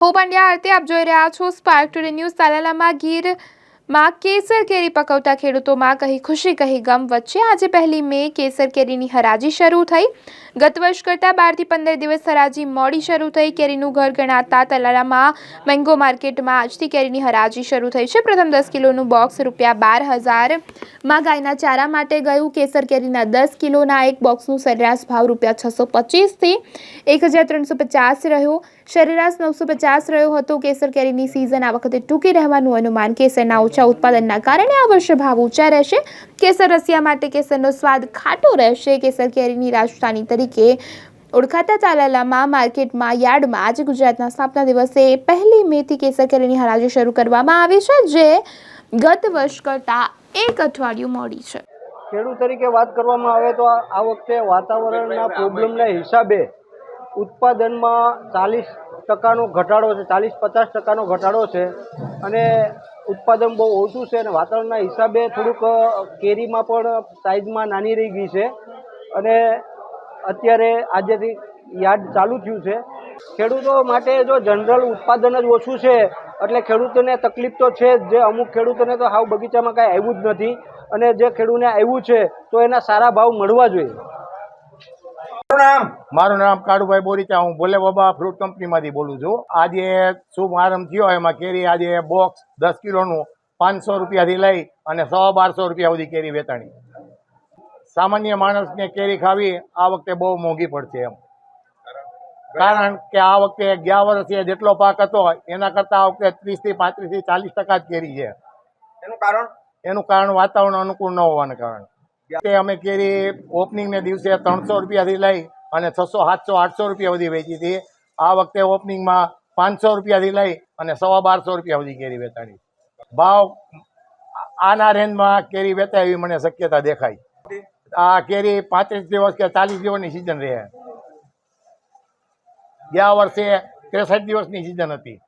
હું પંડ્યા આરતી, આપ જોઈ રહ્યા છો સ્પાર્ક ટુડે ન્યૂઝ તાલાલામાં ગીરમાં કેસર કેરી પકવતા ખેડૂતોમાં કહી ખુશી, કહી ગમ વચ્ચે. આજે પહેલી મે કેસર કેરીની હરાજી શરૂ થઈ. ગત વર્ષ કરતાં બારથી પંદર દિવસ હરાજી મોડી શરૂ થઈ. કેરીનું ઘર ગણાતા તલાલામાં મેંગો માર્કેટમાં આજથી કેરીની હરાજી શરૂ થઈ છે. પ્રથમ દસ કિલોનું બોક્સ રૂપિયા બાર હજારમાં ગાયના ચારા માટે ગયું. કેસર કેરીના દસ કિલોના એક બોક્સનું સરેરાશ ભાવ રૂપિયા છસો પચીસથી એક હજાર ત્રણસો પચાસ રહ્યો. સરેરાશ નવસો પચાસ રહ્યો હતો. કેસર કેરીની સિઝન આ વખતે ટૂંકી રહેવાનું અનુમાન કેસરના ઓછા ઉત્પાદનના કારણે આ વર્ષે ભાવ ઊંચા રહેશે. કેસર રસિયા માટે કેસરનો સ્વાદ ખાટો રહેશે. કેસર કેરીની રાજધાની તરીકે ઓળખાતા તાલાલામાં માર્કેટમાં યાર્ડમાં આજે ગુજરાતના સ્થાપના દિવસે પહેલી મેથી કેસર કેરીની હરાજી શરૂ કરવામાં આવી છે, જે ગત વર્ષ કરતાં એક અઠવાડિયું મોડી છે. ખેડૂત તરીકે વાત કરવામાં આવે તો આ વખતે વાતાવરણના પ્રોબ્લેમના હિસાબે ઉત્પાદનમાં ચાલીસ ટકાનો ઘટાડો છે, ચાલીસ પચાસ ટકાનો ઘટાડો છે અને ઉત્પાદન બહુ ઓછું છે અને વાતાવરણના હિસાબે થોડુંક કેરીમાં પણ સાઇઝમાં નાની રહી ગઈ છે અને અત્યારે આજેથી યાર્ડ ચાલુ થયું છે. ખેડૂતો માટે જો જનરલ ઉત્પાદન જ ઓછું છે એટલે ખેડૂતોને તકલીફ તો છે જ. જે અમુક ખેડૂતોને તો હાવ બગીચામાં કાંઈ આવ્યું જ નથી. અને જે ખેડૂતને આવ્યું છે તો એના સારા ભાવ મળવા જોઈએ. મારું નામ? કાળુભાઈ બોરીચા. હું ભોલે બાબા ફ્રૂટ કંપનીમાંથી બોલું છું. આજે શુભ આરંભ થયો. એમાં કેરી આજે બોક્સ દસ કિલોનું પાંચસો રૂપિયાથી લઈ અને સો બારસો રૂપિયા સુધી કેરી વેચાણી. સામાન્ય માણસને કેરી ખાવી આ વખતે બહુ મોંઘી પડશે એમ. કારણ કે આ વખતે ગયા વર્ષે જેટલો પાક હતો એના કરતાં આ વખતે ત્રીસથી પાંત્રીસથી ચાલીસ ટકા જ કેરી છે. એનું કારણ? એનું કારણ વાતાવરણ અનુકૂળ ન હોવાને કારણે. કે અમે કેરી ઓપનિંગને દિવસે ત્રણસો રૂપિયાથી લઈ અને છસો સાતસો આઠસો રૂપિયા સુધી વેચી હતી. આ વખતે ઓપનિંગમાં પાંચસો રૂપિયાથી લઈ અને સવા બારસો રૂપિયા સુધી કેરી વેચાણી. ભાવ આના રેન્જમાં કેરી વેચાય એવી મને શક્યતા દેખાય. આ કેરી પાંત્રીસ દિવસ કે ચાલીસ દિવસની સિઝન રહે. ગયા વર્ષે ત્રેસઠ દિવસની સિઝન હતી.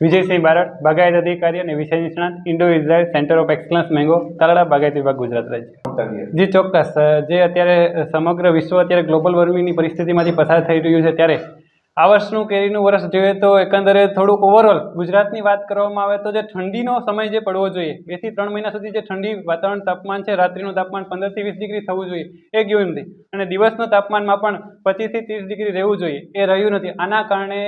વિજયસિંહ બારડ, બાગાયત અધિકારી અને વિષય નિષ્ણાત, Indo Israel centre of excellence, mango Talala બાગાયત વિભાગ ગુજરાત રાજ્ય. જી, ચોક્કસ. જે અત્યારે સમગ્ર વિશ્વ, અત્યારે ગ્લોબલ વોર્મિંગની પરિસ્થિતિમાંથી પસાર થઈ રહ્યું છે, ત્યારે આ વર્ષનું કેરીનું વર્ષ જોઈએ તો એકંદરે થોડુંક ઓવરઓલ ગુજરાતની વાત કરવામાં આવે તો જે ઠંડીનો સમય જે પડવો જોઈએ બેથી ત્રણ મહિના સુધી જે ઠંડી વાતાવરણ તાપમાન છે, રાત્રિનું તાપમાન પંદરથી વીસ ડિગ્રી થવું જોઈએ, એ ગયું નથી અને દિવસનું તાપમાનમાં પણ પચીસથી ત્રીસ ડિગ્રી રહેવું જોઈએ, એ રહ્યું નથી. આના કારણે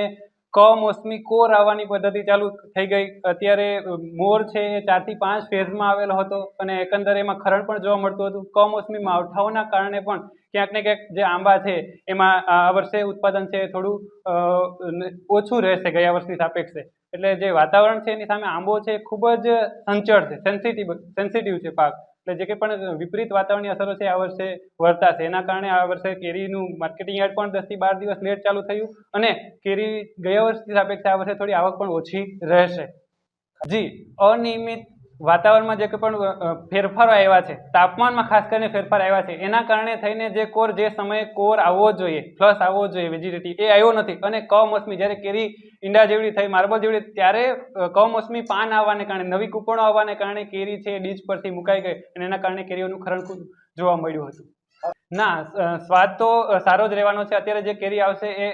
કમોસમી કોર આવવાની પદ્ધતિ ચાલુ થઈ ગઈ. અત્યારે મોર છે એ ચારથી પાંચ ફેઝમાં આવેલો હતો અને એકંદરે એમાં ખરણ પણ જોવા મળતું હતું. કમોસમી માવઠાઓના કારણે પણ ક્યાંક ને ક્યાંક જે આંબા છે, એમાં આ વર્ષે ઉત્પાદન છે એ થોડું ઓછું રહેશે ગયા વર્ષની સાપેક્ષે. એટલે જે વાતાવરણ છે એની સામે આંબો છે ખૂબ જ સંચળ છે સેન્સિટિવ સેન્સિટિવ છે પાક. એટલે જે કંઈ પણ વિપરીત વાતાવરણની અસરો છે, આ વર્ષે વર્તાશે એના કારણે આ વર્ષે કેરીનું માર્કેટિંગ યાર્ડ પણ દસથી બાર દિવસ લેટ ચાલુ થયું અને કેરી ગયા વર્ષની સાપેક્ષે આ વર્ષે થોડી આવક પણ ઓછી રહેશે. જી, અનિયમિત વાતાવરણમાં જે કંઈ પણ ફેરફારો આવ્યા છે, તાપમાનમાં ખાસ કરીને ફેરફાર આવ્યા છે, એના કારણે થઈને જે કોર, જે સમયે કોર આવવો જોઈએ પ્લસ આવવો જોઈએ વેજીટેટી એ આવ્યો નથી. અને કમોસમી જ્યારે કેરી ઈંડા જેવડી થઈ, માર્બલ જેવડી ત્યારે કમોસમી પાન આવવાને કારણે, નવી કૂપણો આવવાને કારણે કેરી છે ડીજ પરથી મુકાઈ ગઈ અને એના કારણે કેરીઓનું ખરણ જોવા મળ્યું હતું. ના સ્વાદ તો સારો જ રહેવાનો છે. અત્યારે જે કેરી આવશે એ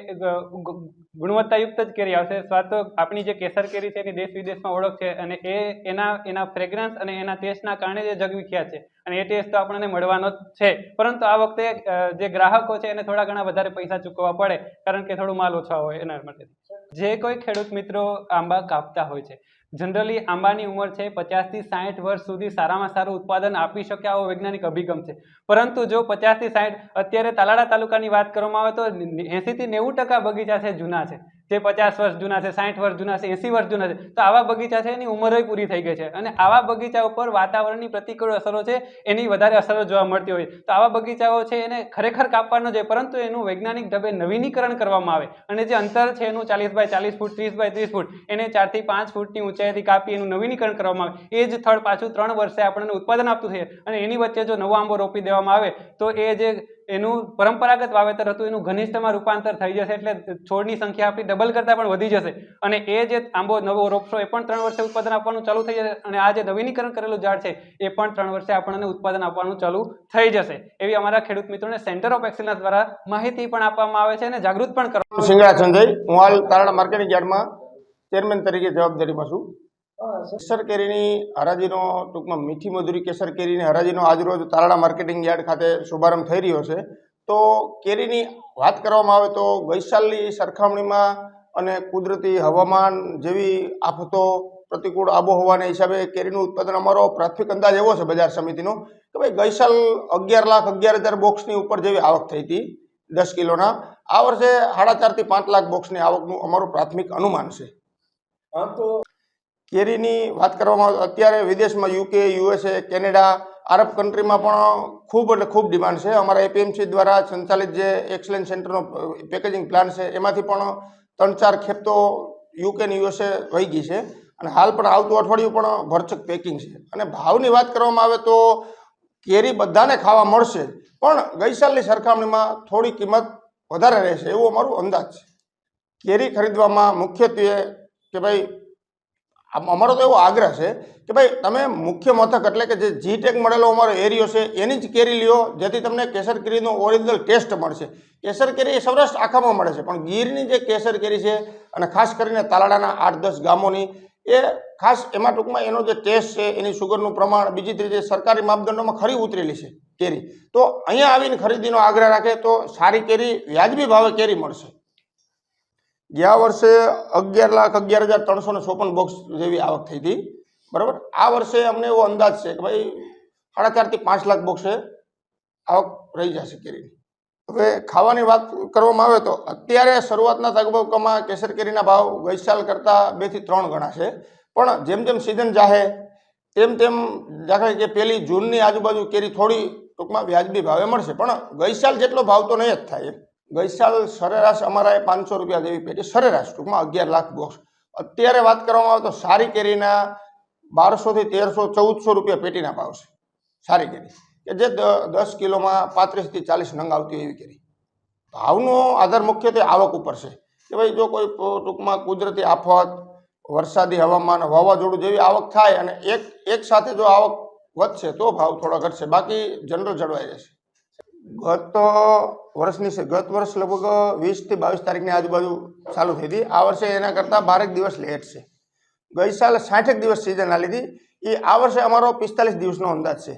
ગુણવત્તાયુક્ત જ કેરી આવશે. સ્વાદ તો આપણી જે કેસર કેરી છે, એની દેશ વિદેશમાં ઓળખ છે અને એ, એના એના ફ્રેગ્રન્સ અને એના ટેસ્ટના કારણે જે જગવિખ્યાત છે. અને એ ટેસ્ટ તો આપણને મળવાનો જ છે. પરંતુ આ વખતે જે ગ્રાહકો છે એને થોડા ઘણા વધારે પૈસા ચૂકવવા પડે, કારણ કે થોડું માલ ઓછા હોય એના માટે. જે કોઈ ખેડૂત મિત્રો આંબા કાપતા હોય છે જનરલી આંબાની ઉંમર છે પચાસથી સાઠ વર્ષ સુધી સારામાં સારું ઉત્પાદન આપી શકે આવો વૈજ્ઞાનિક અભિગમ છે. પરંતુ જો પચાસથી સાઠ અત્યારે તાલાળા તાલુકાની વાત કરવામાં આવે તો એંસીથી નેવું ટકા બગીચા છે જૂના છે. જે પચાસ વર્ષ જૂના છે સાઠ વર્ષ જૂના છે, એંસી વર્ષ જૂના છે, તો આવા બગીચા છે એની ઉંમર પૂરી થઈ ગઈ છે. અને આવા બગીચા ઉપર વાતાવરણની પ્રતિકૂળ અસરો છે, એની વધારે અસરો જોવા મળતી હોય. તો આવા બગીચાઓ છે એને ખરેખર કાપવાનો છે પરંતુ એનું વૈજ્ઞાનિક ઢબે નવીનીકરણ કરવામાં આવે. અને જે અંતર છે એનું ચાલીસ બાય ચાલીસ ફૂટ, ત્રીસ બાય ત્રીસ ફૂટ, એને ચારથી પાંચ ફૂટની ઊંચાઈથી કાપી એનું નવીનીકરણ કરવામાં આવે. એ જ થળ પાછું ત્રણ વર્ષે આપણને ઉત્પાદન આપતું છે અને એની વચ્ચે જો નવો આંબો રોપી દેવામાં આવે, તો એ જે એનું પરંપરાગત વાવેતર હતું, એનું ઘનિષ્ઠમાં રૂપાંતર થઈ જશે એટલે છોડની સંખ્યા આપણી ડબલ કરતાં પણ વધી જશે. અને એ જે આંબો, નવો રોપશો, એ પણ ત્રણ વર્ષે ઉત્પાદન આપવાનું ચાલુ થઈ જશે. અને આ જે નવીનીકરણ કરેલું ઝાડ છે, એ પણ ત્રણ વર્ષે આપણને ઉત્પાદન આપવાનું ચાલુ થઈ જશે. એવી અમારા ખેડૂત મિત્રોને સેન્ટર ઓફ એક્સલન્સ દ્વારા માહિતી પણ આપવામાં આવે છે અને જાગૃત પણ કરવા સિંગડા સંજય, હું હાલ તારણા માર્કેટિંગ યાર્ડમાં ચેરમેન તરીકે જવાબદારીમાં છું. કેસર કેરીની હરાજીનો ટૂંકમાં મીઠી મધુરી કેસર કેરીની હરાજીનો આજરોજ તારાળા માર્કેટિંગ યાર્ડ ખાતે શુભારંભ થઈ રહ્યો છે. તો કેરીની વાત કરવામાં આવે તો ગઈસાલની સરખામણીમાં અને કુદરતી હવામાન જેવી આફતો પ્રતિકૂળ આબોહવાના હિસાબે કેરીનું ઉત્પાદન અમારો પ્રાથમિક અંદાજ એવો છે બજાર સમિતિનો કે ભાઈ ગઈસાલ અગિયાર લાખ, અગિયાર હજાર બોક્સની ઉપર જેવી આવક થઈ હતી દસ કિલોના. આ વર્ષે સાડા ચારથી પાંચ લાખ બોક્સની આવકનું અમારું પ્રાથમિક અનુમાન છે. કેરીની વાત કરવામાં અત્યારે વિદેશમાં યુકે, યુએસએ, કેનેડા, આરબ કન્ટ્રીમાં પણ ખૂબ એટલે ખૂબ ડિમાન્ડ છે. અમારા એપીએમસી દ્વારા સંચાલિત જે એક્સલેન્સ સેન્ટરનો પેકેજિંગ પ્લાન છે, એમાંથી પણ ત્રણ ચાર ખેપ તો યુકે ને યુએસએ વહી ગઈ છે. અને હાલ પણ આવતું અઠવાડિયું પણ ભરચક પેકિંગ છે. અને ભાવની વાત કરવામાં આવે તો કેરી બધાને ખાવા મળશે, પણ ગઈ સાલની સરખામણીમાં થોડી કિંમત વધારે રહેશે, એવું અમારું અંદાજ છે. કેરી ખરીદવામાં મુખ્યત્વે કે ભાઈ અમારો તો એવો આગ્રહ છે કે ભાઈ, તમે મુખ્ય મથક એટલે કે જે જી ટેક મળેલો અમારો એરિયો છે, એની જ કેરી લ્યો, જેથી તમને કેસર કેરીનો ઓરિજિનલ ટેસ્ટ મળશે. કેસર કેરી એ સૌરાષ્ટ્ર આખામાં મળે છે, પણ ગીરની જે કેસર કેરી છે અને ખાસ કરીને તાલાડાના આઠ દસ ગામોની, એ ખાસ એમાં ટૂંકમાં એનો જે ટેસ્ટ છે, એની સુગરનું પ્રમાણ, બીજી રીતે સરકારી માપદંડોમાં ખરી ઉતરેલી છે કેરી. તો અહીંયા આવીને ખરીદીનો આગ્રહ રાખે, તો સારી કેરી, વ્યાજબી ભાવે કેરી મળશે. ગયા વર્ષે અગિયાર લાખ, અગિયાર હજાર ત્રણસો ને ચોપન બોક્સ જેવી આવક થઈ હતી. બરાબર? આ વર્ષે અમને એવો અંદાજ છે કે ભાઈ સાડા ચારથી પાંચ લાખ બોક્સે આવક રહી જશે કેરીની. હવે ખાવાની વાત કરવામાં આવે તો અત્યારે શરૂઆતના તબક્કામાં કેસર કેરીના ભાવ ગઈ સાલ કરતાં બેથી ત્રણ ગણા છે. પણ જેમ જેમ સિઝન જાહે, તેમ તેમ દાખલા કે પહેલી જૂનની આજુબાજુ કેરી થોડી ટૂંકમાં વ્યાજબી ભાવે મળશે. પણ ગઈ સાલ જેટલો ભાવ તો નહીં જ થાય એમ ગઈ સાલ સરેરાશ અમારા પાંચસો રૂપિયા જેવી પેટી સરેરાશ ટૂંકમાં અગિયાર લાખ બોક્સ. અત્યારે વાત કરવામાં આવે તો સારી કેરીના બારસોથી તેરસો, ચૌદસો રૂપિયા પેટીના ભાવ છે. સારી કેરી. કે જે દસ કિલોમાં પાંત્રીસથી ચાલીસ નંગ આવતી એવી કેરી. ભાવનો આધાર મુખ્યત્વે આવક ઉપર છે. કે ભાઈ જો કોઈ ટૂંકમાં કુદરતી આફત, વરસાદી હવામાન, વાવાઝોડું જેવી આવક થાય અને એક એક સાથે જો આવક વધશે તો ભાવ થોડા ઘટશે. બાકી જનરલ જળવાઈ રહેશે. ગત વર્ષની ગત વર્ષ લગભગ વીસથી બાવીસ તારીખની આજુબાજુ ચાલુ થઈ હતી. આ વર્ષે એના કરતાં બારેક દિવસ લેટ છે. ગઈ સાલ સાઠેક દિવસ સિઝન આ લીધી એ આ વર્ષે અમારો પિસ્તાલીસ દિવસનો અંદાજ છે.